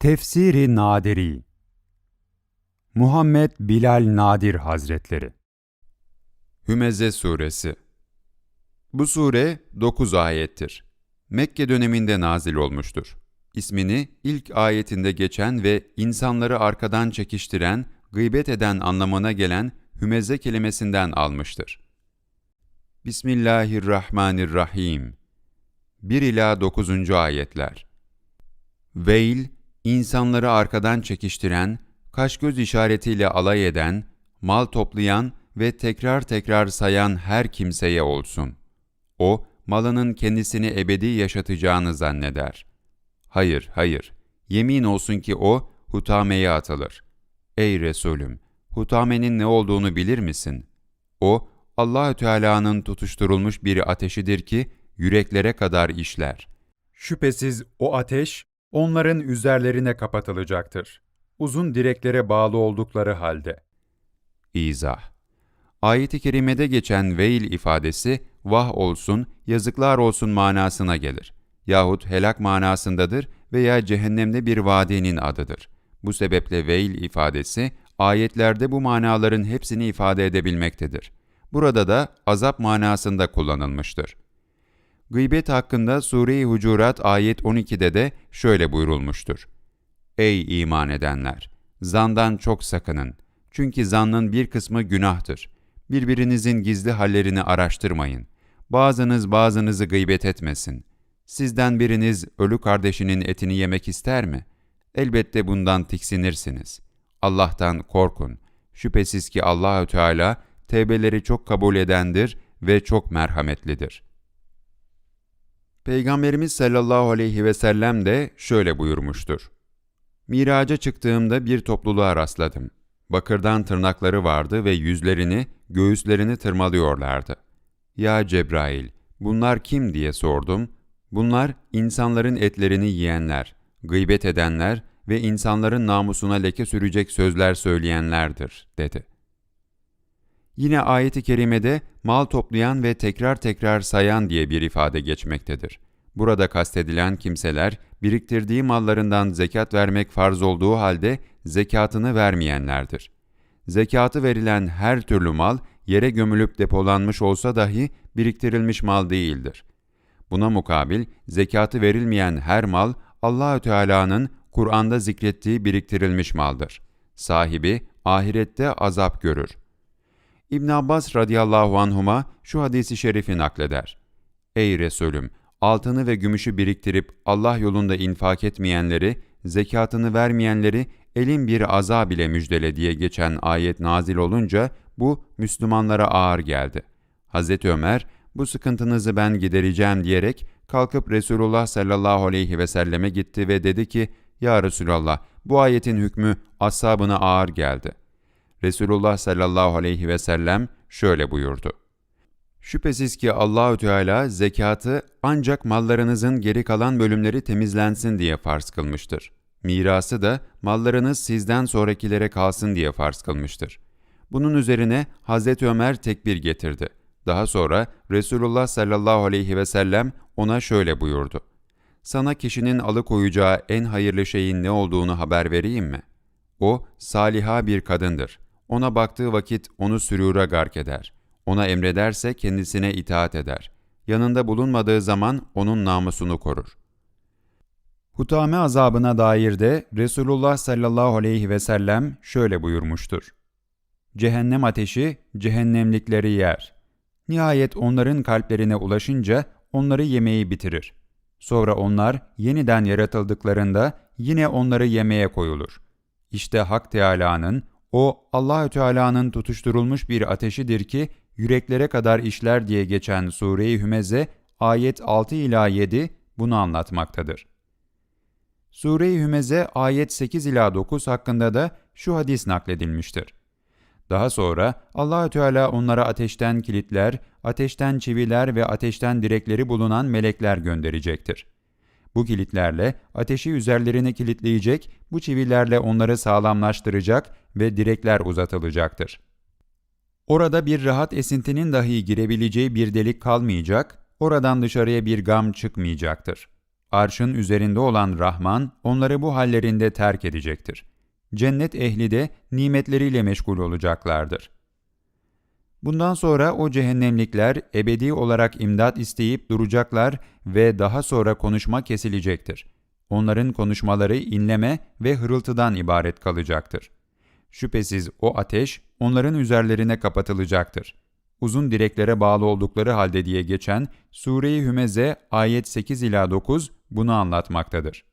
Tefsiri Nadiri Muhammed Bilal Nadir Hazretleri Hümeze Suresi Bu sure 9 ayettir. Mekke döneminde nazil olmuştur. İsmini ilk ayetinde geçen ve insanları arkadan çekiştiren, gıybet eden anlamına gelen hümeze kelimesinden almıştır. Bismillahirrahmanirrahim 1 ila 9. ayetler Veil, insanları arkadan çekiştiren, kaş göz işaretiyle alay eden, mal toplayan ve tekrar tekrar sayan her kimseye olsun. O, malının kendisini ebedi yaşatacağını zanneder. Hayır, hayır, yemin olsun ki o, hutameye atılır. Ey Resulüm, hutamenin ne olduğunu bilir misin? O, Allahü Teala'nın tutuşturulmuş bir ateşidir ki, yüreklere kadar işler. Şüphesiz o ateş, onların üzerlerine kapatılacaktır. Uzun direklere bağlı oldukları halde. İzah Ayet-i kerimede geçen veil ifadesi, vah olsun, yazıklar olsun manasına gelir. Yahut helak manasındadır veya cehennemde bir vadinin adıdır. Bu sebeple veil ifadesi, ayetlerde bu manaların hepsini ifade edebilmektedir. Burada da azap manasında kullanılmıştır. Gıybet hakkında Sure-i Hucurat ayet 12'de de şöyle buyurulmuştur. Ey iman edenler! Zandan çok sakının. Çünkü zannın bir kısmı günahtır. Birbirinizin gizli hallerini araştırmayın. Bazınız bazınızı gıybet etmesin. Sizden biriniz ölü kardeşinin etini yemek ister mi? Elbette bundan tiksinirsiniz. Allah'tan korkun. Şüphesiz ki Allahü Teala tevbeleri çok kabul edendir ve çok merhametlidir. Peygamberimiz sallallahu aleyhi ve sellem de şöyle buyurmuştur. Miraca çıktığımda bir topluluğa rastladım. Bakırdan tırnakları vardı ve yüzlerini, göğüslerini tırmalıyorlardı. Ya Cebrail, bunlar kim diye sordum. Bunlar insanların etlerini yiyenler, gıybet edenler ve insanların namusuna leke sürecek sözler söyleyenlerdir, dedi. Yine ayeti kerimede mal toplayan ve tekrar tekrar sayan diye bir ifade geçmektedir. Burada kastedilen kimseler, biriktirdiği mallarından zekat vermek farz olduğu halde zekatını vermeyenlerdir. Zekatı verilen her türlü mal, yere gömülüp depolanmış olsa dahi biriktirilmiş mal değildir. Buna mukabil, zekatı verilmeyen her mal, Allahü Teala'nın Kur'an'da zikrettiği biriktirilmiş maldır. Sahibi, ahirette azap görür. İbn Abbas radıyallahu anhuma şu hadisi şerifi nakleder. Ey Resulüm! Altını ve gümüşü biriktirip Allah yolunda infak etmeyenleri, zekatını vermeyenleri elin bir azab ile müjdele diye geçen ayet nazil olunca bu Müslümanlara ağır geldi. Hazreti Ömer, bu sıkıntınızı ben gidereceğim diyerek kalkıp Resulullah sallallahu aleyhi ve selleme gitti ve dedi ki, Ya Resulallah, bu ayetin hükmü ashabına ağır geldi. Resulullah sallallahu aleyhi ve sellem şöyle buyurdu. Şüphesiz ki Allahü Teala zekatı ancak mallarınızın geri kalan bölümleri temizlensin diye farz kılmıştır. Mirası da mallarınız sizden sonrakilere kalsın diye farz kılmıştır. Bunun üzerine Hazreti Ömer tekbir getirdi. Daha sonra Resulullah sallallahu aleyhi ve sellem ona şöyle buyurdu. Sana kişinin alıkoyacağı en hayırlı şeyin ne olduğunu haber vereyim mi? O, saliha bir kadındır. Ona baktığı vakit onu sürura gark eder. Ona emrederse kendisine itaat eder. Yanında bulunmadığı zaman onun namusunu korur. Hutame azabına dair de Resulullah sallallahu aleyhi ve sellem şöyle buyurmuştur. Cehennem ateşi cehennemlikleri yer. Nihayet onların kalplerine ulaşınca onları yemeği bitirir. Sonra onlar yeniden yaratıldıklarında yine onları yemeye koyulur. İşte Hak Teâlâ'nın, o Allahü Teala'nın tutuşturulmuş bir ateşidir ki yüreklere kadar işler diye geçen Sure-i Hümeze ayet 6 ila 7 bunu anlatmaktadır. Sure-i Hümeze ayet 8 ila 9 hakkında da şu hadis nakledilmiştir. Daha sonra Allahü Teala onlara ateşten kilitler, ateşten çiviler ve ateşten direkleri bulunan melekler gönderecektir. Bu kilitlerle ateşi üzerlerine kilitleyecek, bu çivilerle onları sağlamlaştıracak ve direkler uzatılacaktır. Orada bir rahat esintinin dahi girebileceği bir delik kalmayacak, oradan dışarıya bir gam çıkmayacaktır. Arşın üzerinde olan Rahman onları bu hallerinde terk edecektir. Cennet ehli de nimetleriyle meşgul olacaklardır. Bundan sonra o cehennemlikler ebedi olarak imdat isteyip duracaklar ve daha sonra konuşma kesilecektir. Onların konuşmaları inleme ve hırıltıdan ibaret kalacaktır. Şüphesiz o ateş onların üzerlerine kapatılacaktır. Uzun direklere bağlı oldukları halde diye geçen Sure-i Hümeze ayet 8 ila 9 bunu anlatmaktadır.